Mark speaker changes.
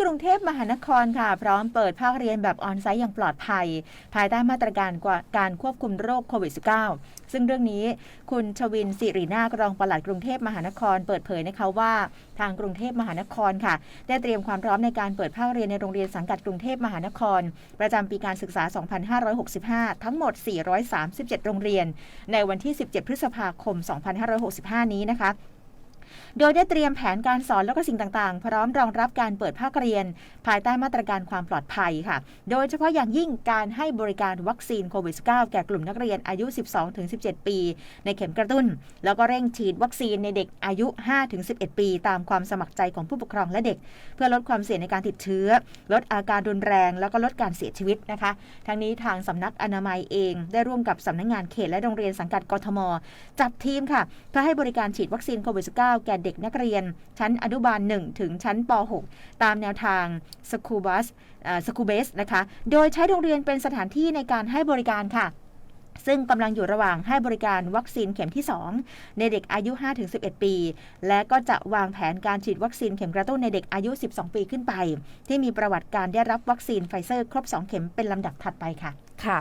Speaker 1: กรุงเทพมหานครค่ะ พร้อมเปิดภาคเรียนแบบออนไซต์อย่างปลอดภัย ภายใต้มาตรการกว่าการควบคุมโรคโควิด -19 ซึ่งเรื่องนี้คุณชวินสิรินาครองปลัดกรุงเทพมหานคร เปิดเผยนะคะว่าทางกรุงเทพมหานครค่ะ ได้เตรียมความพร้อมในการเปิดภาคเรียนในโรงเรียนสังกัดกรุงเทพมหานคร ประจำปีการศึกษา 2565 ทั้งหมด 437 โรงเรียน ในวันที่ 17 พฤษภาคม 2565 นี้นะคะ โดยได้เตรียมแผนการสอนแล้วก็สิ่งต่างๆ พร้อมรองรับการเปิดภาคเรียน ภายใต้มาตรการความปลอดภัยค่ะ โดยเฉพาะอย่างยิ่งการให้บริการวัคซีนโควิด -19 แก่กลุ่มนักเรียนอายุ 12-17 ปี ในเข็มกระตุ้น แล้วก็เร่งฉีดวัคซีนในเด็กอายุ 5-11 ปี ตามความสมัครใจของผู้ปกครองและเด็ก เพื่อลดความเสี่ยงในการติดเชื้อ ลดอาการรุนแรง แล้วก็ลดการเสียชีวิตนะคะ ทั้งนี้ทางสำนักอนามัยเองได้ร่วมกับสำนักงานเขตและโรงเรียนสังกัดกทม จัดทีมค่ะเพื่อให้บริการฉีดวัคซีนโควิด -19 แก่เด็กนักเรียน ชั้นอนุบาล 1 ถึงชั้นป .6 ตามแนวทางสคูบัสสคูเบสนะคะ โดยใช้โรงเรียนเป็นสถานที่ในการให้บริการค่ะซึ่งกำลังอยู่ระหว่างให้บริการวัคซีนเข็มที่ 2 ในเด็กอายุ 5-11 ปี และก็จะวางแผนการฉีดวัคซีนเข็มกระตุ้นในเด็กอายุ 12 ปีขึ้นไป ที่มีประวัติการได้รับวัคซีนไฟเซอร์ครบ 2 เข็มเป็นลำดับถัดไปค่ะ
Speaker 2: ค่ะ